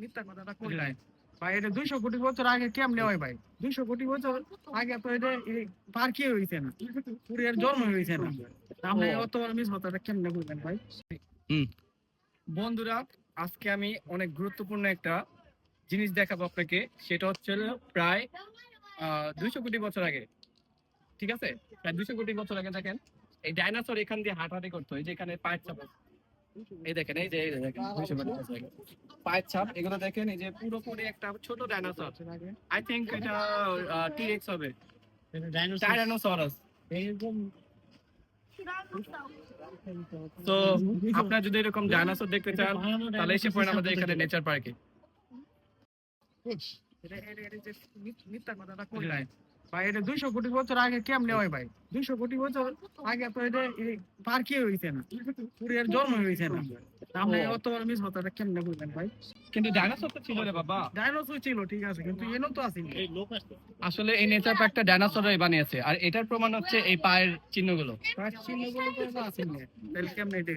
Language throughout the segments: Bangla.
মিথ্যা কথাটা ভাই এটা দুইশো কোটি বছর আগে কেমনে হয় ভাই? দুইশো কোটি বছর আগে তো এটা পার কি হয়েছে না। জন্ম হয়েছে না। আপনি অত মিস কথাটা কেমনে বলবেন ভাই? বন্ধুরা আজকে আমি অনেক গুরুত্বপূর্ণ একটা জিনিস দেখাবো আপনাকে। সেটা হচ্ছে প্রায় দুইশো কোটি বছর আগে। ঠিক আছে? প্রায় দুইশো কোটি বছর আগে দেখেন এই ডাইনোসর এখান দিয়ে হাঁটাহাঁটি করতো। এই যে এখানে পায়ের চাপ। এই দেখেন এই যে এই দেখেন পায়ের ছাপ এগুলো দেখেন এই যে পুরোপুরি একটা ছোট ডাইনোসর আই থিংক এটা টিরেক্স হবে। টাইরানোসরাস তো আপনারা যদি এরকম ডাইনোসর দেখতে চান তাহলে এসে পড়েন আমাদের এখানে নেচার পার্কে এটা এটা এটা যে মি- মিথ্যা কথাটা কইলাই ভাই এটা দুইশো কোটি বছর আগে কেমনে হয় ভাই? দুইশো কোটি বছর আগে তো এটা পার কি না। পুরো জন্ম হয়েছে না। আপনি ও। অত মিস কথাটা কেমনে বলবেন ভাই? কিন্তু ডাইনোসর তো ছিল রে বাবা। ডাইনোসর ছিল ঠিক আছে কিন্তু এনো তো আসেনি আসলে এই নেচার পার্কটা ডাইনোসরই বানিয়েছে। আর এটার প্রমাণ হচ্ছে এই পায়ের চিহ্নগুলো। তার চিহ্নগুলো তো আসেনি তাহলে কেমনে এটা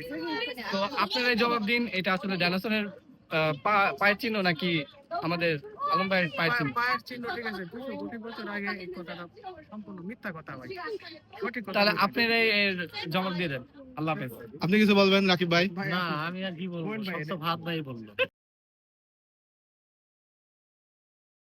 তো আপনারা জবাব দিন এটা আসলে ডাইনোসরের আহ, পায়ের চিহ্ন নাকি আমাদের আলম ভাই পায়ের চিহ্ন। পায়ের চিহ্ন ঠিক আছে। দুশো কোটি বছর আগে এই কথাটা সম্পূর্ণ মিথ্যা কথা ভাই সঠিক কথা তাহলে আপনি জবাব দিয়ে দেন। আল্লাহ হাফেজ। আপনি কিছু বলবেন রাকিব ভাই? না আমি আর কি বলব? ভাত ভাই বলল।